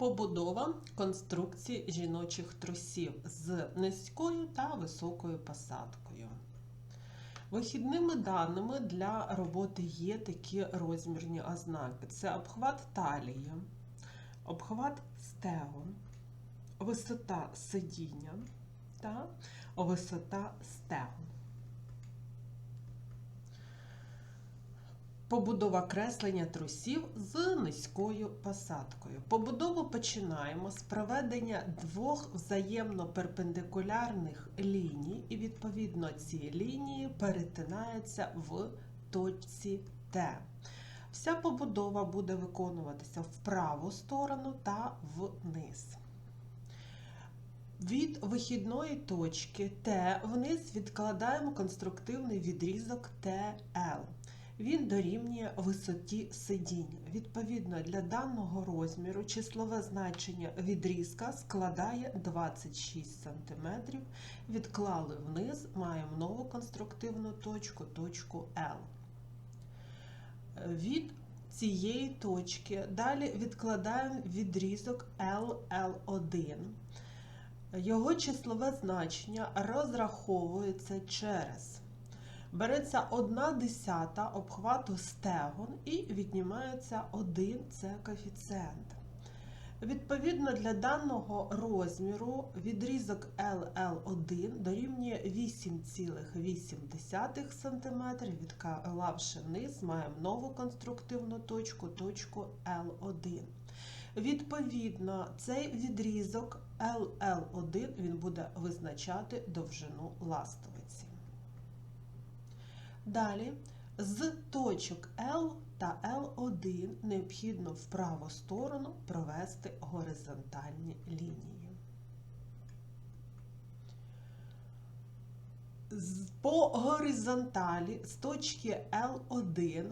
Побудова конструкції жіночих трусів з низькою та високою посадкою. Вихідними даними для роботи є такі розмірні ознаки: це обхват талії, обхват стегон, висота сидіння та висота стегон. Побудова креслення трусів з низькою посадкою. Побудову починаємо з проведення двох взаємно перпендикулярних ліній, і відповідно ці лінії перетинаються в точці Т. Вся побудова буде виконуватися в праву сторону та вниз. Від вихідної точки Т вниз відкладаємо конструктивний відрізок ТЛ. Він дорівнює висоті сидіння. Відповідно, для даного розміру числове значення відрізка складає 26 см. Відклали вниз, маємо нову конструктивну точку, точку L. Від цієї точки далі відкладаємо відрізок LL1. Його числове значення розраховується через. Береться 1 десята обхвату стегон і віднімається 1 це коефіцієнт. Відповідно, для даного розміру відрізок LL1 дорівнює 8,8 см, відклавши вниз, маємо нову конструктивну точку, точку L1. Відповідно, цей відрізок LL1 він буде визначати довжину ластовиці. Далі з точок L та L1 необхідно в праву сторону провести горизонтальні лінії. По горизонталі з точки L1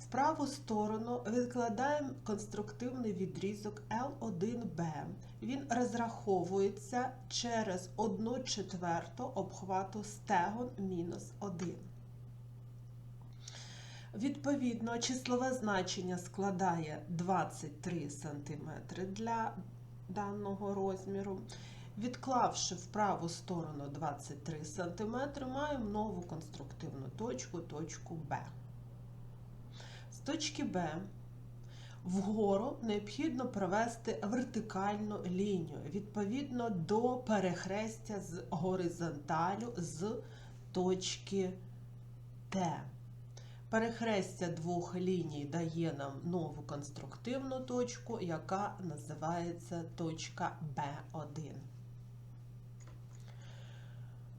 в праву сторону відкладаємо конструктивний відрізок L1B. Він розраховується через 1 четверту обхвату стегон мінус 1. Відповідно, числове значення складає 23 см для даного розміру. Відклавши в праву сторону 23 см, маємо нову конструктивну точку, точку Б. З точки Б вгору необхідно провести вертикальну лінію відповідно до перехрестя з горизонталю з точки Т. Перехрестя двох ліній дає нам нову конструктивну точку, яка називається точка Б1.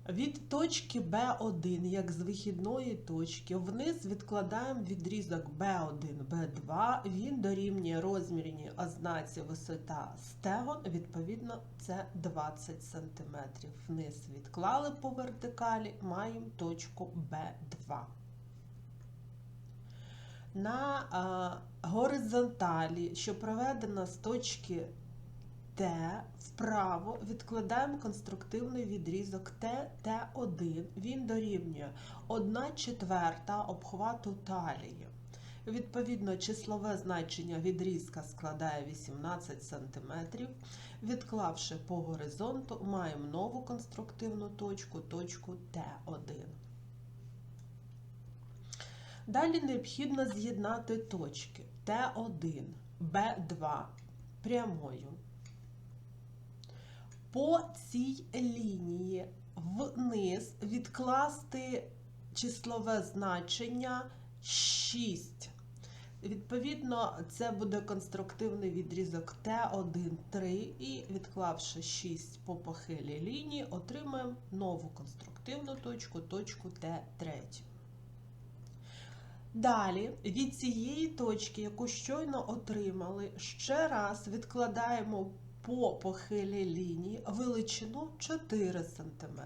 Від точки B1, як з вихідної точки, вниз відкладаємо відрізок B1, B2, він дорівнює розмірній ознаці висота стегон, відповідно, це 20 см. Вниз відклали по вертикалі, маємо точку B2. На горизонталі, що проведена з точки Т, вправо відкладаємо конструктивний відрізок Т, Т1. Він дорівнює 1 четверта обхвату талії. Відповідно, числове значення відрізка складає 18 см. Відклавши по горизонту, маємо нову конструктивну точку, точку Т1. Далі необхідно з'єднати точки Т1, Б2 прямою. По цій лінії вниз відкласти числове значення 6. Відповідно, це буде конструктивний відрізок Т1, 3, і відклавши 6 по похилій лінії, отримаємо нову конструктивну точку, точку Т3. Далі від цієї точки, яку щойно отримали, ще раз відкладаємо по похилій лінії величину 4 см.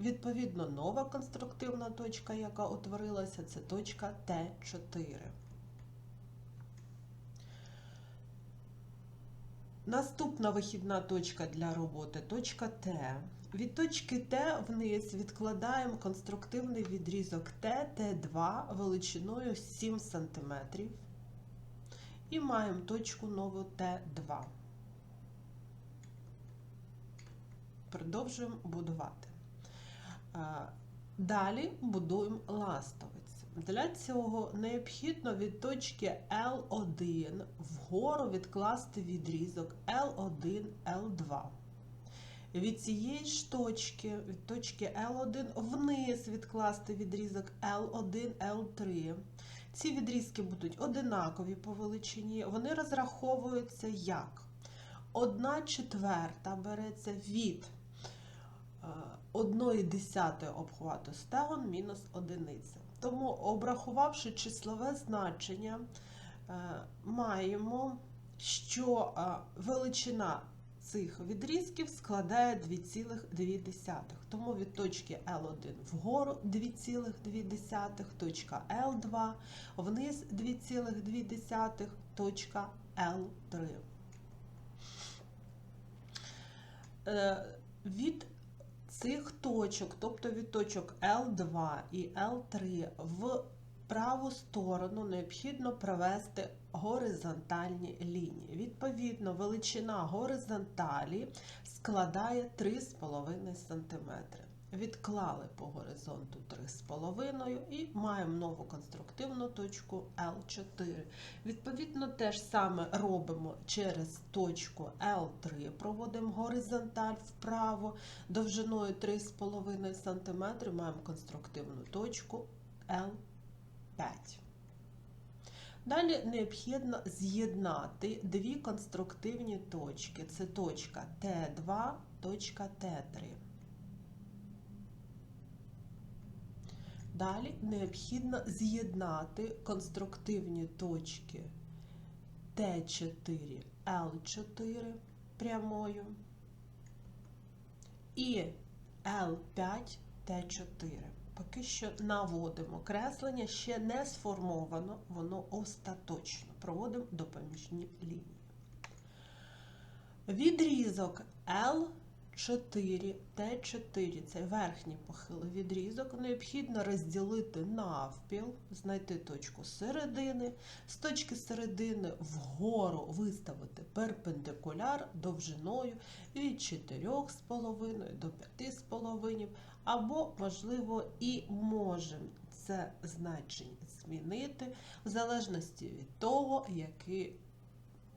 Відповідно, нова конструктивна точка, яка утворилася, це точка Т4. Наступна вихідна точка для роботи точка Т. Від точки Т вниз відкладаємо конструктивний відрізок Т Т2 величиною 7 см і маємо точку нову Т2. Продовжуємо будувати. Далі будуємо ластовець. Для цього необхідно від точки L1 вгору відкласти відрізок L1, L2. Від цієї ж точки, від точки L1 вниз відкласти відрізок L1, L3. Ці відрізки будуть одинакові по величині. Вони розраховуються як? Одна четверта береться від е, одної десятої обхвату стегон мінус одиниця. Тому, обрахувавши числове значення, е, маємо, що е, величина цих відрізків складає 2,2. Тому від точки L1 вгору 2,2, точка L2 вниз 2,2, точка L3. Е, Від цих точок, тобто від точок L2 і L3 в праву сторону необхідно провести горизонтальні лінії. Відповідно, величина горизонталі складає 3,5 см. Відклали по горизонту 3,5 і маємо нову конструктивну точку L4. Відповідно, те ж саме робимо через точку L3, проводимо горизонталь вправо довжиною 3,5 см, маємо конструктивну точку L5. Далі необхідно з'єднати дві конструктивні точки. Це точка Т2, точка Т3. Далі необхідно з'єднати конструктивні точки Т4, Л4 прямою і Л5, Т4. Поки що наводимо креслення, ще не сформовано, воно остаточно. Проводимо допоміжні лінії. Відрізок L4, T4 це верхній похилий відрізок. Необхідно розділити навпіл, знайти точку середини. З точки середини вгору виставити перпендикуляр довжиною від 4,5 до 5,5 або, можливо, і можемо це значення змінити в залежності від того, який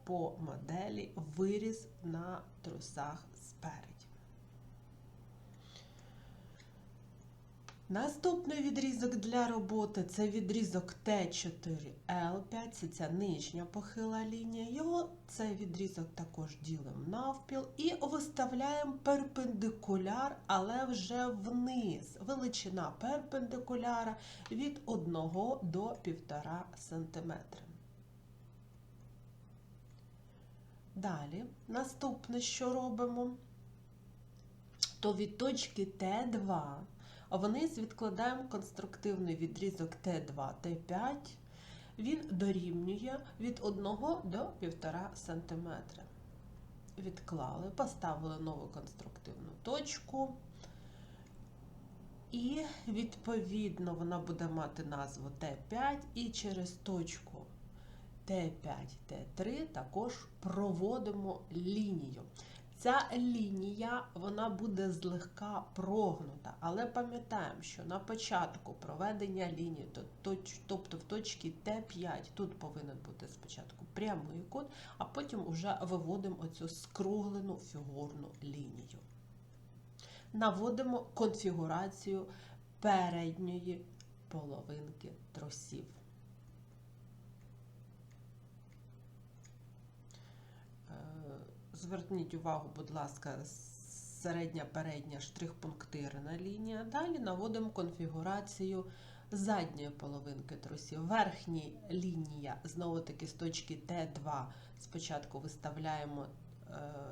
по моделі виріс на трусах спереді. Наступний відрізок для роботи це відрізок Т4Л5, це ця нижня похила лінія. Його цей відрізок також ділимо навпіл і виставляємо перпендикуляр, але вже вниз. Величина перпендикуляра від 1 до 1,5 см. Далі, наступне, що робимо, то від точки Т2 вниз відкладаємо конструктивний відрізок Т2, Т5. Він дорівнює від 1 до 1,5 см. Відклали, поставили нову конструктивну точку. І, відповідно, вона буде мати назву Т5 і через точку Т5, Т3 також проводимо лінію. Ця лінія вона буде злегка прогнута, але пам'ятаємо, що на початку проведення лінії, тобто в точці Т5, тут повинен бути спочатку прямий кут, а потім вже виводимо оцю скруглену фігурну лінію. Наводимо конфігурацію передньої половинки тросів. Зверніть увагу, будь ласка, середня передня штрих-пунктирна лінія. Далі наводимо конфігурацію задньої половинки тросів. Верхня лінія, знову-таки з точки Т2. Спочатку виставляємо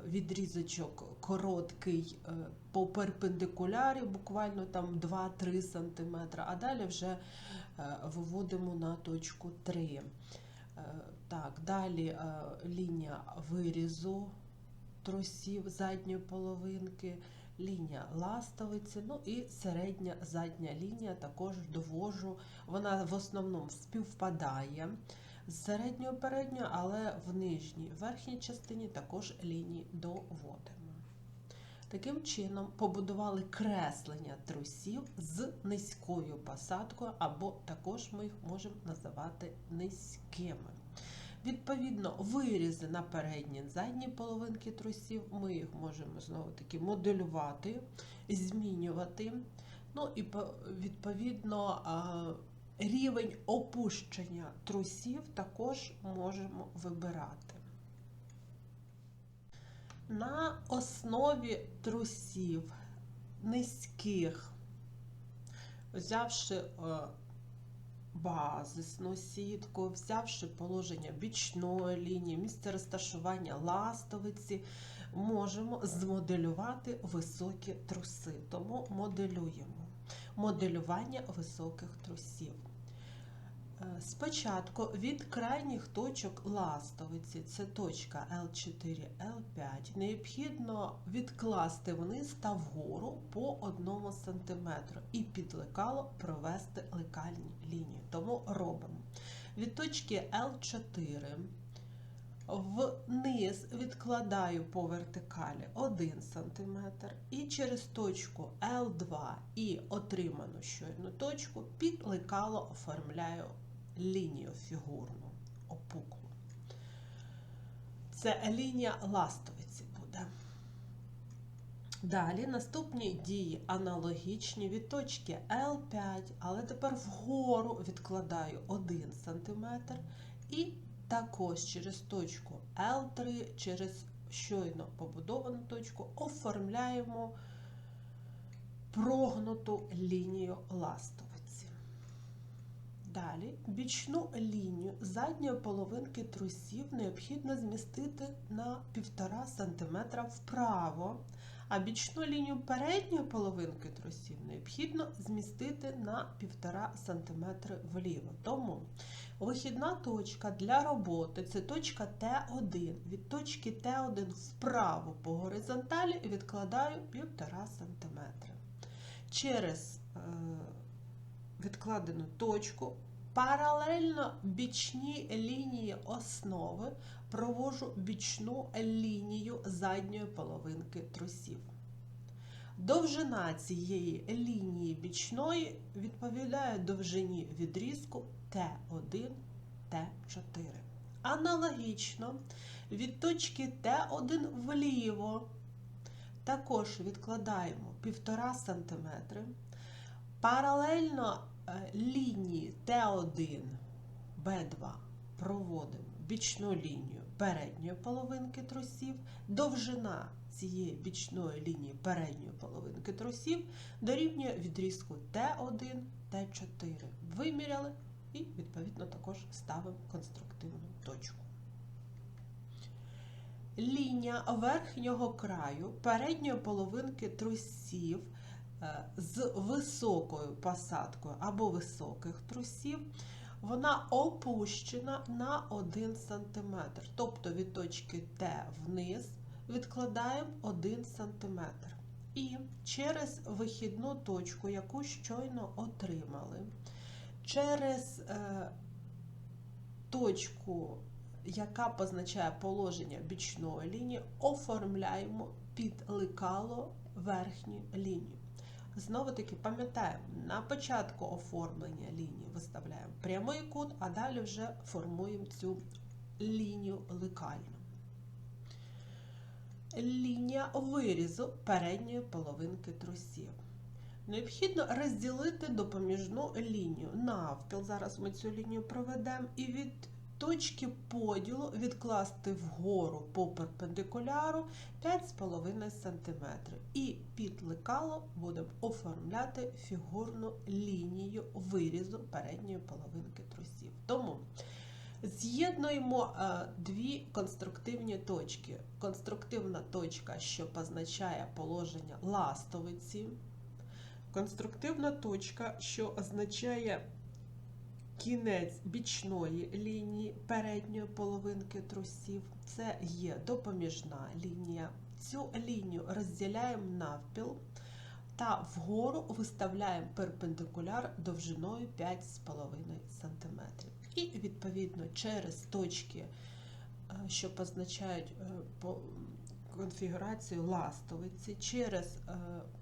відрізочок короткий по перпендикулярі, буквально там 2-3 см, а далі вже виводимо на точку 3. Так, далі лінія вирізу тросів задньої половинки, лінія ластовиці, ну і середня задня лінія також довожу, вона в основному співпадає з середньою передньою, але в нижній верхній частині також лінії доводимо. Таким чином побудували креслення трусів з низькою посадкою, або також ми їх можемо називати низькими. Відповідно, вирізи на передній і задній половинки трусів, ми їх можемо знову таки моделювати, змінювати. Ну і відповідно рівень опущення трусів також можемо вибирати. На основі трусів низьких, взявши е, базисну сітку, взявши положення бічної лінії, місце розташування ластовиці, можемо змоделювати високі труси. Тому моделюємо. Моделювання високих трусів. Е, Спочатку від крайніх точок ластовиці, це точка L4, L5, необхідно відкласти вниз та вгору по 1 см і під лекало провести лекальні лінії. Тому робимо від точки L4 вниз відкладаю по вертикалі 1 см і через точку L2 і отриману щойно точку під лекало оформляю лінію фігурну, опуклу. Це лінія ластовиці буде. Далі наступні дії аналогічні від точки L5, але тепер вгору відкладаю 1 см і також через точку L3, через щойно побудовану точку оформляємо прогнуту лінію ластовиці. Далі бічну лінію задньої половинки трусів необхідно змістити на 1,5 см вправо, а бічну лінію передньої половинки трусів необхідно змістити на 1,5 см вліво. Тому вихідна точка для роботи це точка Т1. Від точки Т1 вправо по горизонталі відкладаю 1,5 см. Через е, відкладену точку паралельно бічній лінії основи провожу бічну лінію задньої половинки трусів. Довжина цієї лінії бічної відповідає довжині відрізку Т1, Т4. Аналогічно від точки Т1 вліво також відкладаємо 1,5 см. Паралельно лінії Т1, Б2 проводимо бічну лінію передньої половинки трусів. Довжина цієї бічної лінії передньої половинки трусів дорівнює відрізку Т1, Т4. Виміряли і, відповідно, також ставимо конструктивну точку. Лінія верхнього краю передньої половинки трусів е, з високою посадкою або високих трусів, вона опущена на 1 см. Тобто від точки Т вниз відкладаємо 1 см. І через вихідну точку, яку щойно отримали, через е, точку яка позначає положення бічної лінії, оформляємо під лекало верхню лінію. Знову таки пам'ятаємо, на початку оформлення лінії виставляємо прямий кут, а далі вже формуємо цю лінію лекальну. Лінія вирізу передньої половинки трусів. Необхідно розділити допоміжну лінію навпіл. Зараз ми цю лінію проведемо і від точки поділу відкласти вгору по перпендикуляру 5,5 см. І під лекало будемо оформляти фігурну лінію вирізу передньої половинки трусів. Тому з'єднуємо е, дві конструктивні точки. Конструктивна точка, що позначає положення ластовиці. Конструктивна точка, що означає кінець бічної лінії передньої половинки трусів. Це є допоміжна лінія. Цю лінію розділяємо навпіл та вгору виставляємо перпендикуляр довжиною 5,5 см. І, відповідно, через точки, е, що позначають е, конфігурацію ластовиці через е,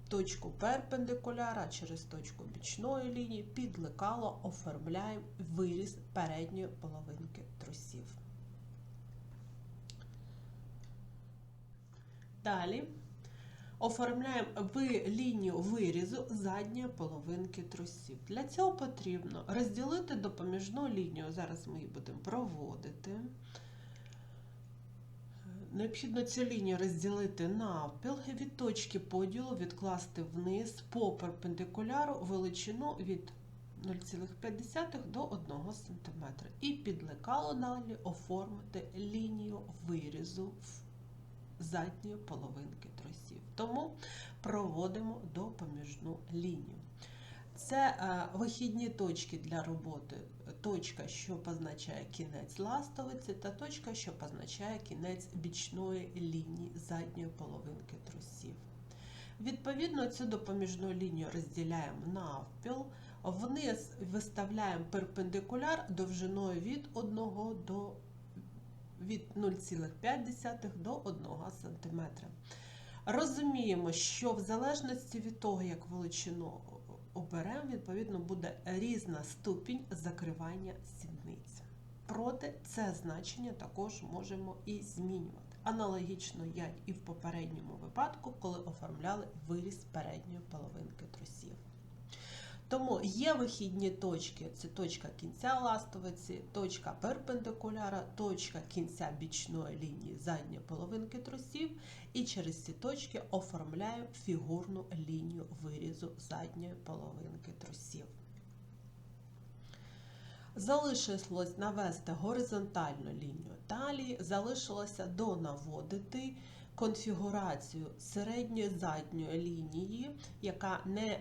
точку перпендикуляра, через точку бічної лінії під лекало оформляємо виріз передньої половинки трусів. Далі оформляємо лінію вирізу задньої половинки трусів. Для цього потрібно розділити допоміжну лінію. Зараз ми її будемо проводити. Необхідно цю лінію розділити навпіл, від точки поділу відкласти вниз по перпендикуляру величину від 0,5 до 1 см. І під лекало далі оформити лінію вирізу в задньої половинки тросів. Тому проводимо допоміжну лінію. Це е, вихідні точки для роботи. Точка, що позначає кінець ластовиці, та точка, що позначає кінець бічної лінії задньої половинки трусів. Відповідно, цю допоміжну лінію розділяємо навпіл, вниз виставляємо перпендикуляр довжиною від 1 до від 0,5 до 1 см. Розуміємо, що в залежності від того, як величину оберемо, відповідно буде різна ступінь закривання сідниць. Проте це значення також можемо і змінювати. Аналогічно, як і в попередньому випадку, коли оформляли виріз передньої половинки трусів. Тому є вихідні точки: це точка кінця ластовиці, точка перпендикуляра, точка кінця бічної лінії задньої половинки трусів, і через ці точки оформляємо фігурну лінію вирізу задньої половинки трусів. Залишилось навести горизонтальну лінію талії, залишилося донаводити конфігурацію середньої задньої лінії, яка не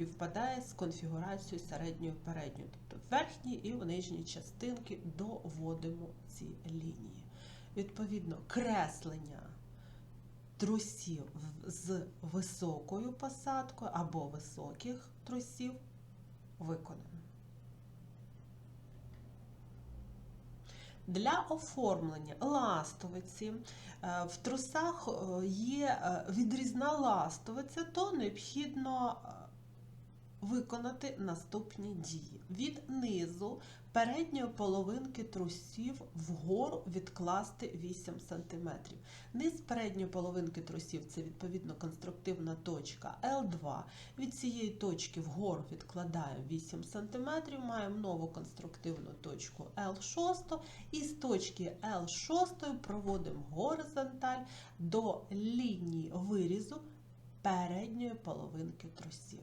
співпадає з конфігурацією середньої передньої. Тобто в верхній і в нижній частинки доводимо ці лінії. Відповідно, креслення трусів з високою посадкою або високих трусів виконано. Для оформлення ластовиці в трусах є відрізна ластовиця, то необхідно виконати наступні дії. Від низу передньої половинки трусів вгору відкласти 8 см. Низ передньої половинки трусів це відповідно конструктивна точка L2. Від цієї точки вгору відкладаємо 8 см, маємо нову конструктивну точку L6 і з точки L6 проводимо горизонталь до лінії вирізу передньої половинки трусів.